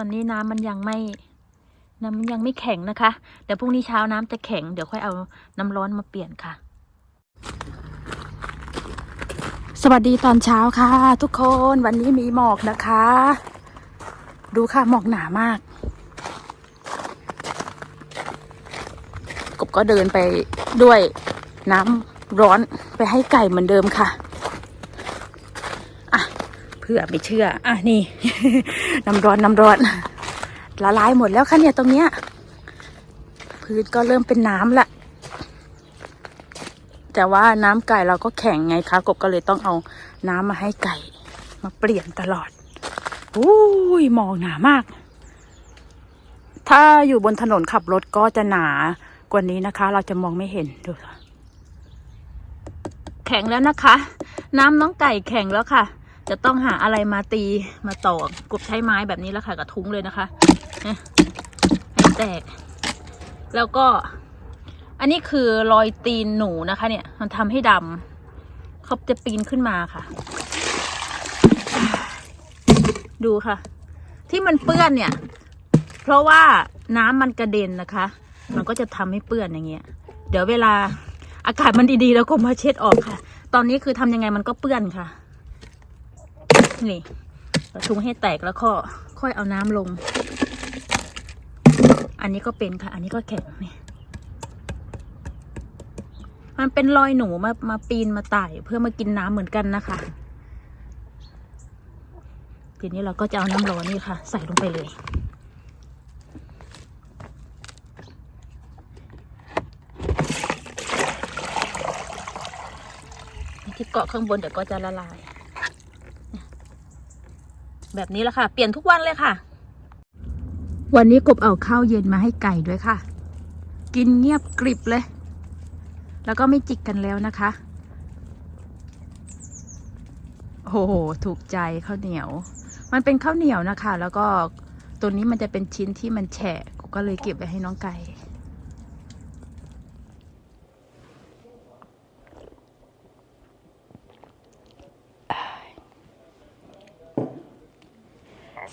ตอนนี้น้ำมันยังไม่ น้ำมันยังไม่แข็งนะคะ เดี๋ยวพรุ่งนี้เช้าน้ำจะแข็ง เดี๋ยวค่อยเอาน้ำร้อนมาเปลี่ยนค่ะ สวัสดีตอนเช้าค่ะ ทุกคน วันนี้มีหมอกนะคะ ดูค่ะหมอกหนามาก กบก็เดินไปด้วยน้ำร้อนไปให้ไก่เหมือนเดิมค่ะอะ เพื่อไม่เชื่อ อะนี่ น้ำร้อนน้ำร้อน ละลายหมดแล้วค่ะเนี่ยตรงเนี้ย พื้นก็เริ่มเป็นน้ำละ แต่ว่าน้ำไก่เราก็แข็งไงคะกบก็เลยต้องเอาน้ำมาให้ไก่ มาเปลี่ยนตลอดอุ้ยหมอกหนามาก ถ้าอยู่บนถนนขับรถก็จะหนากว่านี้นะคะ เราจะมองไม่เห็นดูค่ะแข็งแล้วนะคะ น้ำน้องไก่แข็งแล้วค่ะ จะต้องหาอะไรมาตีมาตอกกบใช้ไม้แบบนี้แล้วค่ะกับทุ้งเลยนะคะนี่ยให้แตก แล้วก็ อันนี้คือรอยตีนหนูนะคะ เนี่ย มันทำให้ดำเขาจะปีนขึ้นมาค่ะ ดูค่ะ ที่มันเปื้อนเนี่ย เพราะว่าน้ำมันกระเด็นนะคะ มันก็จะทำให้เปื้อนอย่างเงี้ย เดี๋ยวเวลาอากาศมันดีๆ แล้วก็มาเช็ดออกค่ะ ตอนนี้คือทำยังไงมันก็เปื้อนค่ะ นี่เราทุงให้แตกแล้วก็ค่อยเอาน้ำลง อันนี้ก็เป็นค่ะ อันนี้ก็แข็งนี่มันเป็นรอยหนูมามาปีนมาไต่เพื่อมากินน้ำเหมือนกันนะคะ ทีนี้เราก็จะเอาน้ำร้อนนี่ค่ะ ใส่ลงไปเลยที่เกาะข้างบนเดี๋ยวก็จะละลาย แบบนี้แหละค่ะ เปลี่ยนทุกวันเลยค่ะ วันนี้กบเอาข้าวเย็นมาให้ไก่ด้วยค่ะ กินเงียบกริบเลย แล้วก็ไม่จิกกันแล้วนะคะโอ้โหถูกใจข้าวเหนียว มันเป็นข้าวเหนียวนะคะ แล้วก็ตัวนี้มันจะเป็นชิ้นที่มันแฉะก็เลยเก็บไว้ให้น้องไก่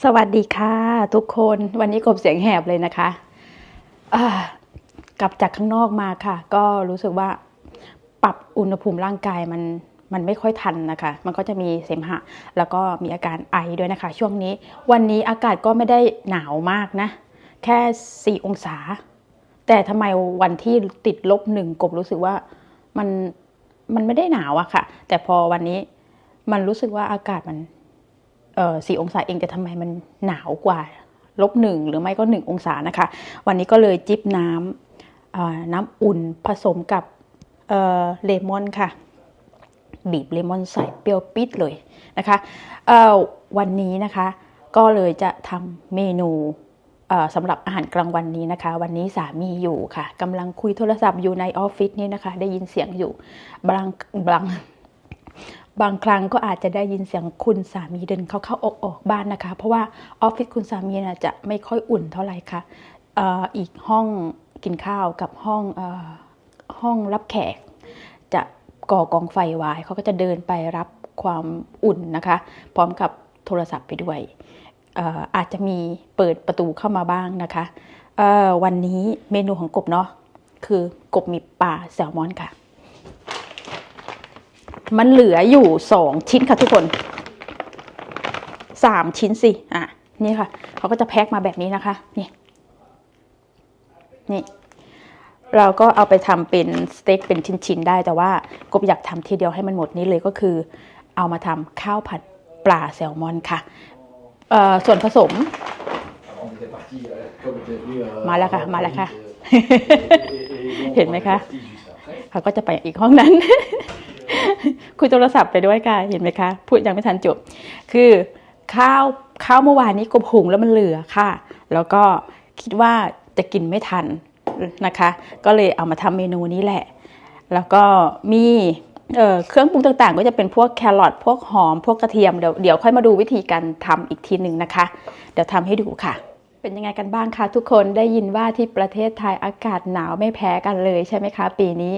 สวัสดีค่ะ ทุกคนวันนี้กบเสียงแหบเลยนะคะกลับจากข้างนอกมาค่ะ ก็รู้สึกว่าปรับอุณหภูมิร่างกายมันมันไม่ค่อยทันนะคะ มันก็จะมีเสมหะ แล้วก็มีอาการไอด้วยนะคะ ช่วงนี้วันนี้อากาศก็ไม่ได้หนาวมากนะ แค่ 4 องศา แต่ทำไมวันที่ติดลบหนึ่งกบรู้สึกว่ามันมันไม่ได้หนาวอะค่ะ แต่พอวันนี้มันรู้สึกว่าอากาศมัน สี่องศาเองแต่ทำไมมันหนาวกว่าลบหนึ่งหรือไม่ก็หนึ่งองศานะคะ วันนี้ก็เลยจิบน้ำน้ำอุ่นผสมกับเเลมอนค่ะ บีบเลมอนใส่เปรี้ยวปิดเลยนะคะวันนี้นะคะก็เลยจะทำเมนูสำหรับอาหารกลางวันนี้นะคะ วันนี้สามีอยู่ค่ะกำลังคุยโทรศัพท์อยู่ในออฟฟิศนี่นะคะ ได้ยินเสียงอยู่บางบาง บางครั้งก็อาจจะได้ยินเสียงคุณสามีเดินเข้าเข้าออกออกบ้านนะคะ เพราะว่าออฟฟิศคุณสามีน่ะจะไม่ค่อยอุ่นเท่าไหร่ค่ะเอ่ออีกห้องกินข้าวกับห้องอห้องรับแขก จะก่อกองไฟไว้เขาก็จะเดินไปรับความอุ่นนะคะ พร้อมกับโทรศัพท์ไปด้วยเอ่อาจจะมีเปิดประตูเข้ามาบ้างนะคะวันนี้เมนูของกบเนาะคือกบมีปลาแซลมอนค่ะ มันเหลืออยู่สองชิ้นค่ะทุกคนสามชิ้นสิอะนี่ค่ะเขาก็จะแพ็คมาแบบนี้นะคะ นี่นี่ เราก็เอาไปทำเป็นสเต็กเป็นชิ้นๆได้ แต่ว่ากบอยากทำทีเดียวให้มันหมดนี้เลยก็คือ เอามาทำข้าวผัดปลาแซลมอนค่ะส่วนผสม On était parti, euh, comme tu as vu. euh, Malaka, en Malaka. Belgique, euh, et- et- et donc, ห็นไหมคะเขาก็จะไปอีกห้องนั้น คุยโทรศัพท์ไปด้วยค่ะเห็นไหมคะ พูดยังไม่ทันจบ คือข้าวข้าวเมื่อวานนี้กบหุงแล้วมันเหลือค่ะ แล้วก็คิดว่าจะกินไม่ทันนะคะ ก็เลยเอามาทำเมนูนี้แหละ แล้วก็มีเเครื่องปรุงต่างๆ ก็จะเป็นพวกแครอทพวกหอม พวกกระเทียมเดี๋ยวเดี๋ยวค่อยมาดูวิธีการทำอีกทีหนึ่งนะคะ เดี๋ยวทำให้ดูค่ะ เป็นยังไงกันบ้างคะทุกคนได้ยินว่าที่ประเทศไทยอากาศหนาวไม่แพ้กันเลยใช่ไหมคะ ปีนี้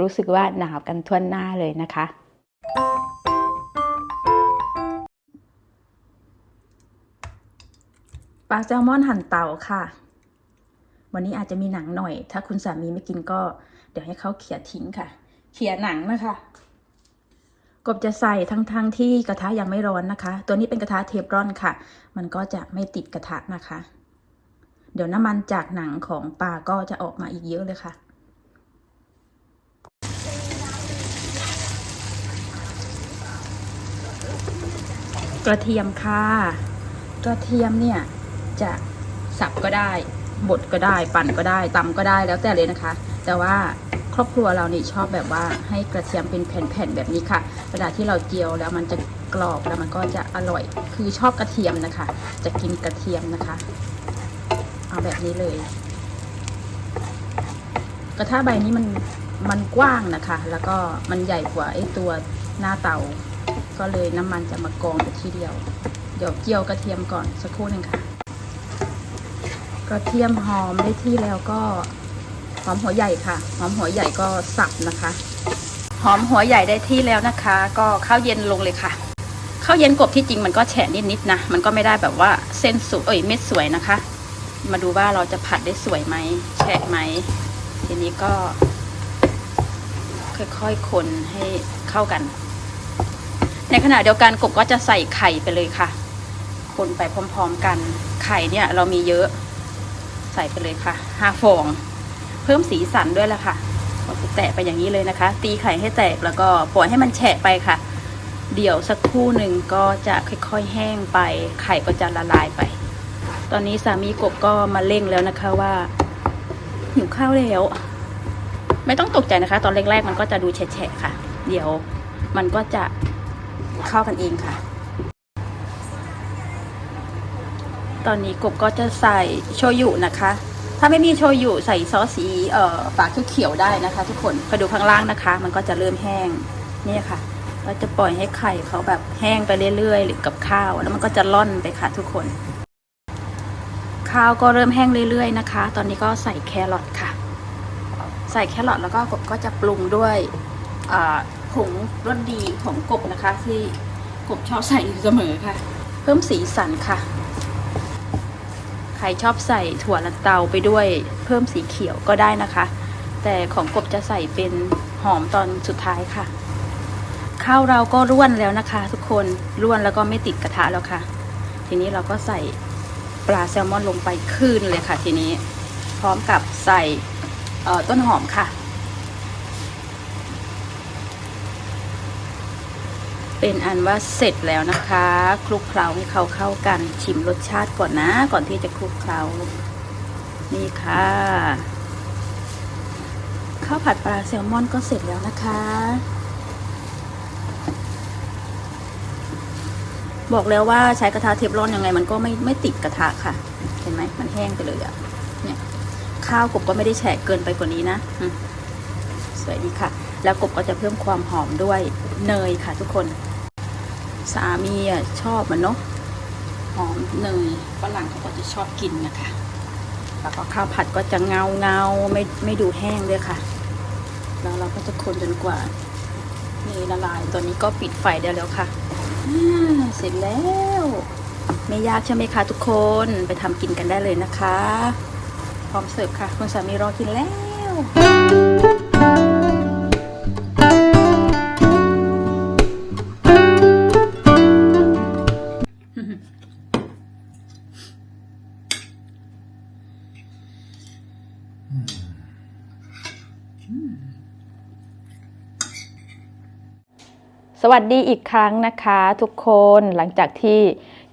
รู้สึกว่าหนาวกันทั่วหน้าเลยนะคะ ปลาแซลมอนหั่นเตาค่ะ วันนี้อาจจะมีหนังหน่อย ถ้าคุณสามีไม่กินก็ เดี๋ยวให้เขาเขี่ยทิ้งค่ะ เขี่ยหนังนะคะกบจะใส่ทั้งๆทที่กระทะยังไม่ร้อนนะคะ ตัวนี้เป็นกระทะเทฟรอนค่ะ มันก็จะไม่ติดกระทะนะคะ เดี๋ยวน้ำมันจากหนังของปลาก็จะออกมาอีกเยอะเลยค่ะ กระเทียมค่ะ กระเทียมเนี่ยจะสับก็ได้บดก็ได้ปั่นก็ได้ตำก็ได้แล้วแต่เลยนะคะ แต่ว่าครอบครัวเรานี่ชอบแบบว่าให้กระเทียมเป็นแผ่นๆแบบนี้ค่ะเวลาที่เราเจียวแล้วมันจะกรอบแล้วมันก็จะอร่อย คือชอบกระเทียมนะคะ จะกินกระเทียมนะคะ เอาแบบนี้เลย กระทะใบนี้มันมันกว้างนะคะ แล้วก็มันใหญ่กว่าไอ้ตัวหน้าเตา ก็เลยน้ำมันจะมากองอยู่ทีเดียว เดี๋ยวเจียวกระเทียมก่อนสักครู่หนึ่งค่ะ กระเทียมหอมได้ที่แล้วก็หอมหัวใหญ่ค่ะ หอมหัวใหญ่ก็สับนะคะ หอมหัวใหญ่ได้ที่แล้วนะคะ ก็ข้าวเย็นลงเลยค่ะข้าวเย็นกบที่จริงมันก็แฉะนิดๆนะ มันก็ไม่ได้แบบว่าเส้นสวยเอ้ยเม็ดสวยนะคะ มาดูว่าเราจะผัดได้สวยไหมแฉะไหมทีนี้ก็ ค่อยๆคนให้เข้ากัน ในขณะเดียวกันกบก็จะใส่ไข่ไปเลยค่ะ คนไปพร้อมๆกัน ไข่เนี่ย เรามีเยอะ ใส่ไปเลยค่ะห้าฟอง เพิ่มสีสันด้วยละค่ะก็จะแตะไปอย่างนี้เลยนะคะ ตีไข่ให้แตกแล้วก็ปล่อยให้มันแฉะไปค่ะ เดี๋ยวสักครู่หนึ่งก็จะค่อยๆแห้งไป ไข่ก็จะละลายไป ตอนนี้สามีกบก็มาเร่งแล้วนะคะว่าหิวข้าวแล้ว ไม่ต้องตกใจนะคะ ตอนแรกๆมันก็จะดูแฉะๆค่ะ เดี๋ยวมันก็จะเข้ากันเองค่ะ ตอนนี้กบก็จะใส่โชยุนะคะ ถ้าไม่มีโชยุใส่ซอสสีเอ่อฝาเขียวๆได้นะคะ ทุกคนไปดูข้างล่างนะคะ มันก็จะเริ่มแห้งนี่ค่ะเราจะปล่อยให้ไข่เขาแบบแห้งไปเรื่อยๆ หรือกับข้าว แล้วมันก็จะล่อนไปค่ะทุกคน ข้าวก็เริ่มแห้งเรื่อย ๆ นะคะ ตอนนี้ก็ใส่แครอทค่ะ ใส่แครอทแล้วก็กบก็จะปรุงด้วยผงรสดีของกบนะคะ ที่กบชอบใส่อยู่เสมอค่ะ เพิ่มสีสันค่ะ ใครชอบใส่ถั่วลันเตาไปด้วยเพิ่มสีเขียวก็ได้นะคะ แต่ของกบจะใส่เป็นหอมตอนสุดท้ายค่ะ ข้าวเราก็ร่วนแล้วนะคะ ทุกคนร่วนแล้วก็ไม่ติดกระทะแล้วค่ะ ทีนี้เราก็ใส่ ปลาแซลมอนลงไปคืนเลยค่ะทีนี้ พร้อมกับใส่ต้นหอมค่ะ เป็นอันว่าเสร็จแล้วนะคะ คลุกเคล้าให้เขาเข้ากันชิมรสชาติก่อนนะ ก่อนที่จะคลุกเคล้านี่ค่ะข้าวผัดปลาแซลมอนก็เสร็จแล้วนะคะ บอกแล้วว่าใช้กระทะเทฟลอนยังไง มันก็ไม่ไม่ติดกระทะค่ะ เห็นไหมมันแห้งไปเลยอะเนี่ยข้าวกบก็ไม่ได้แฉะเกินไปกว่านี้นะสวยดีค่ะ แล้วกบก็จะเพิ่มความหอมด้วยเนยค่ะ ทุกคน สามีอะชอบมันเนาะหอมเนยฝรั่งเขาก็จะชอบกินนะคะ แล้วก็ข้าวผัดก็จะเงาเงาไม่ไม่ดูแห้งด้วยค่ะ แล้วเราก็จะคนจนกว่าเนยละลายตอนนี้ก็ปิดไฟได้แล้วค่ะ เสร็จแล้ว ไม่ยากใช่ไหมคะทุกคนไปทำกินกันได้เลยนะคะ พร้อมเสิร์ฟค่ะ คุณสามีรอกินแล้ว สวัสดีอีกครั้งนะคะทุกคนหลังจากที่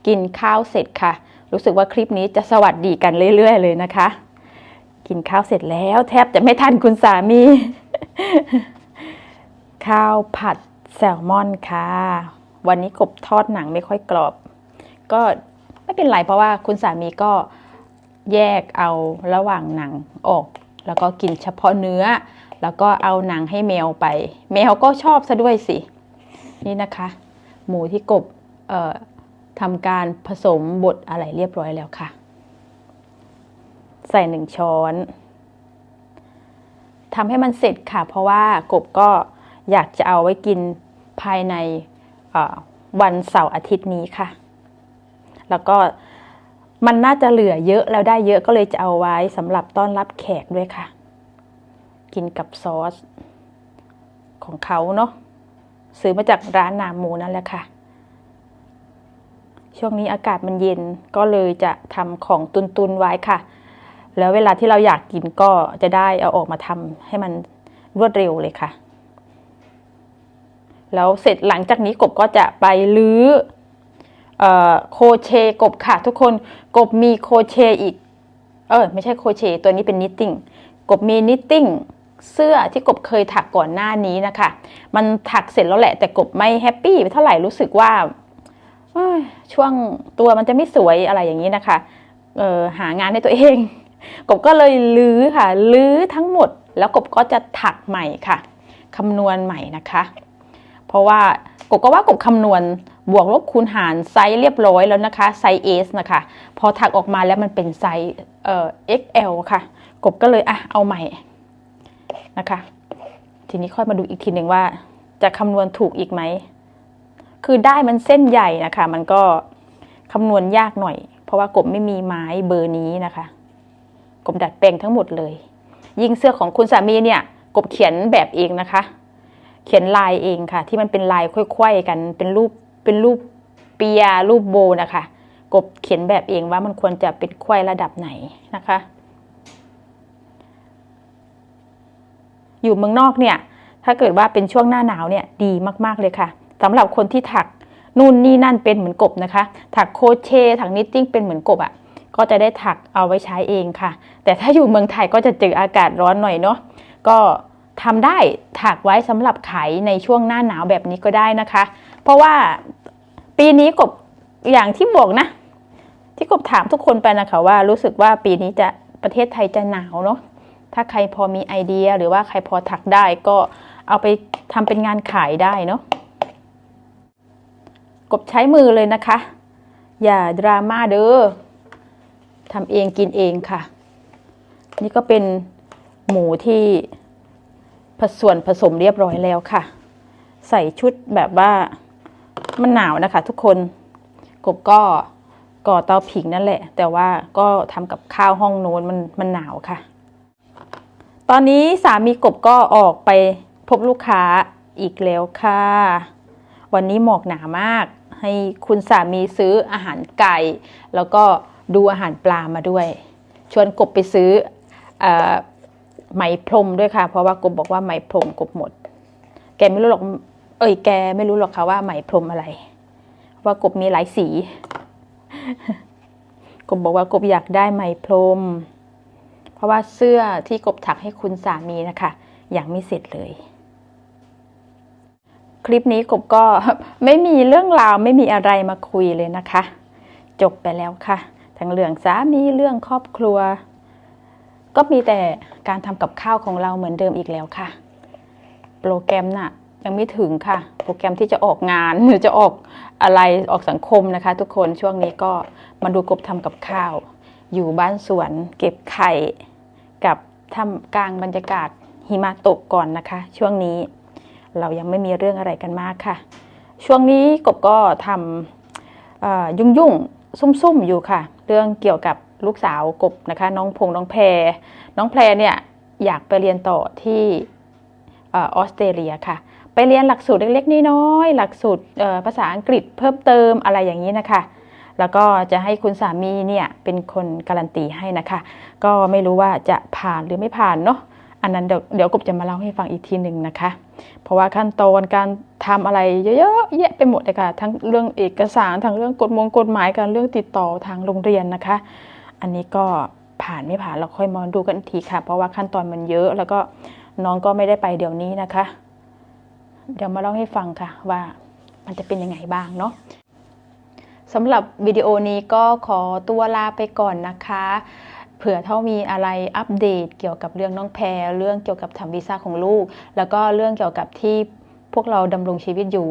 กินข้าวเสร็จค่ะ รู้สึกว่าคลิปนี้จะสวัสดีกันเรื่อย ๆ เลยนะคะ กินข้าวเสร็จแล้วแทบจะไม่ทันคุณสามี ข้าวผัดแซลมอนค่ะ วันนี้กบทอดหนังไม่ค่อยกรอบ ก็ไม่เป็นไรเพราะว่าคุณสามีก็แยกเอาระหว่างหนังออก แล้วก็กินเฉพาะเนื้อ แล้วก็เอาหนังให้แมวไป แมวก็ชอบซะด้วยสิ นี่นะคะ หมูที่กบทำการผสมบดอะไรเรียบร้อยแล้วค่ะ ใส่หนึ่งช้อนทำให้มันเสร็จค่ะ เพราะว่ากบก็อยากจะเอาไว้กินภายในวันเสาร์อาทิตย์นี้ค่ะ แล้วก็มันน่าจะเหลือเยอะแล้วได้เยอะก็เลยจะเอาไว้สำหรับต้อนรับแขกด้วยค่ะ กินกับซอสของเขาเนาะ ซื้อมาจากร้านนาหมูนั่นแหละค่ะ ช่วงนี้อากาศมันเย็นก็เลยจะทำของตุนๆไว้ค่ะ แล้วเวลาที่เราอยากกินก็จะได้เอาออกมาทำให้มันรวดเร็วเลยค่ะ แล้วเสร็จหลังจากนี้กบก็จะไปลื้อเอ่อโคเชกบค่ะ ทุกคนกบมีโคเชอีก เออไม่ใช่โคเชตัวนี้เป็นนิตติ้งกบมีนิตติ้ง เสื้อที่กบเคยถักก่อนหน้านี้นะคะ มันถักเสร็จแล้วแหละ แต่กบไม่แฮปปี้เท่าไหร่รู้สึกว่าช่วงตัวมันจะไม่สวยอะไรอย่างนี้นะคะออหางานให้ตัวเอง กบก็เลยลื้อค่ะลื้อทั้งหมด แล้วกบก็จะถักใหม่ค่ะคำนวณใหม่นะคะ เพราะว่ากบก็ว่ากบคำนวณบวกลบคูณหารไซส์เรียบร้อยแล้วนะคะไซส์ S นะคะ พอถักออกมาแล้วมันเป็นไซส์เอ่อ XL ค่ะ กบก็เลยอะเอาใหม่ นะคะ ทีนี้ค่อยมาดูอีกทีหนึ่งว่า จะคำนวณถูกอีกไหม คือได้มันเส้นใหญ่นะคะ มันก็คำนวณยากหน่อย เพราะว่ากบไม่มีไม้เบอร์นี้นะคะ กบดัดแปลงทั้งหมดเลย ยิ่งเสื้อของคุณสามีเนี่ย กบเขียนแบบเองนะคะ เขียนลายเองค่ะ ที่มันเป็นลายค่อยๆกัน เป็นรูปเป็นรูปเปียรูปโบนะคะ กบเขียนแบบเองว่ามันควรจะเป็นไขว้ระดับไหนนะคะ อยู่เมืองนอกเนี่ยถ้าเกิดว่าเป็นช่วงหน้าหนาวเนี่ยดีมากๆเลยค่ะสำหรับคนที่ถักนู่นนี่นั่นเป็นเหมือนกบนะคะ ถักโคเชถักนิตติ้งเป็นเหมือนกบอะ่ะก็จะได้ถักเอาไว้ใช้เองค่ะ แต่ถ้าอยู่เมืองไทยก็จะเจออากาศร้อนหน่อยเนาะก็ทำได้ถักไว้สำหรับขายในช่วงหน้าหนาวแบบนี้ก็ได้นะคะ เพราะว่าปีนี้กบอย่างที่บอกนะ ที่กบถามทุกคนไปนะคะว่ารู้สึกว่าปีนี้จะประเทศไทยจะหนาวเนาะ ถ้าใครพอมีไอเดียหรือว่าใครพอถักได้ก็เอาไปทำเป็นงานขายได้เนาะกบใช้มือเลยนะคะ อย่าดราม่าเด้อทำเองกินเองค่ะ นี่ก็เป็นหมูที่ผสวนผสมเรียบร้อยแล้วค่ะ ใส่ชุดแบบว่ามันหนาวนะคะ ทุกคนกบก็ก่อเตาผิงนั่นแหละ แต่ว่าก็ทำกับข้าวห้องโน้นมันมันหนาวค่ะ ตอนนี้สามีกบก็ออกไปพบลูกค้าอีกแล้วค่ะ วันนี้หมอกหนามาก ให้คุณสามีซื้ออาหารไก่ แล้วก็ดูอาหารปลามาด้วย ชวนกบไปซื้ออไหมพรมด้วยค่ะ เพราะว่ากบบอกว่าไหมพรมกบหมด แกไม่รู้หรอก เอ้ยแกไม่รู้หรอกค่ะว่าไหมพรมอะไร ว่ากบมีหลายสี กบบอกว่ากบอยากได้ไหมพรม เพราะว่าเสื้อที่กบถักให้คุณสามีนะคะยังไม่เสร็จเลย คลิปนี้กบก็ไม่มีเรื่องราวไม่มีอะไรมาคุยเลยนะคะ จบไปแล้วค่ะ ทั้งเรื่องสามีเรื่องครอบครัว ก็มีแต่การทำกับข้าวของเราเหมือนเดิมอีกแล้วค่ะ โปรแกรมน่ะยังไม่ถึงค่ะ โปรแกรมที่จะออกงานหรือจะออกอะไรออกสังคมนะคะ ทุกคนช่วงนี้ก็มาดูกบทำกับข้าว อยู่บ้านสวน เก็บไข่ กับทำกลางบรรยากาศหิมะตกก่อนนะคะ ช่วงนี้เรายังไม่มีเรื่องอะไรกันมากค่ะ ช่วงนี้กบก็ทำยุ่งยุ่งๆซุ่มๆอยู่ค่ะ เรื่องเกี่ยวกับลูกสาวกบนะคะ น้องพงน้องแพร น้องแพรเนี่ยอยากไปเรียนต่อที่ออสเตรเลียค่ะ ไปเรียนหลักสูตรเล็กๆน้อยๆหลักสูตรภาษาอังกฤษเพิ่มเติมอะไรอย่างนี้นะคะ แล้วก็จะให้คุณสามีเนี่ยเป็นคนการันตีให้นะคะ ก็ไม่รู้ว่าจะผ่านหรือไม่ผ่านเนาะอันนั้นเดี๋ยวเดี๋ยวกบจะมาเล่าให้ฟังอีกทีหนึ่งนะคะ เพราะว่าขั้นตอนการทำอะไรเยอะๆแยะไปหมดเลยค่ะทั้งเรื่องเอกสารทั้งเรื่องกฎมงกฎหมายการเรื่องติดต่อทางโรงเรียนนะคะ อันนี้ก็ผ่านไม่ผ่านเราค่อยมาดูกันอีกทีค่ะ เพราะว่าขั้นตอนมันเยอะแล้วก็น้องก็ไม่ได้ไปเดี๋ยวนี้นะคะ เดี๋ยวมาเล่าให้ฟังค่ะว่ามันจะเป็นยังไงบ้างเนาะ สำหรับวิดีโอนี้ก็ขอตัวลาไปก่อนนะคะ เผื่อเท่ามีอะไรอัปเดตเกี่ยวกับเรื่องน้องแพร เรื่องเกี่ยวกับทำวีซ่าของลูก แล้วก็เรื่องเกี่ยวกับที่พวกเราดำรงชีวิตอยู่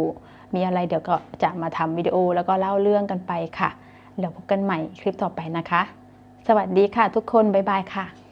มีอะไรเดี๋ยวก็จะมาทำวิดีโอแล้วก็เล่าเรื่องกันไปค่ะ เดี๋ยวพบกันใหม่คลิปต่อไปนะคะ สวัสดีค่ะทุกคน บ๊ายบายค่ะ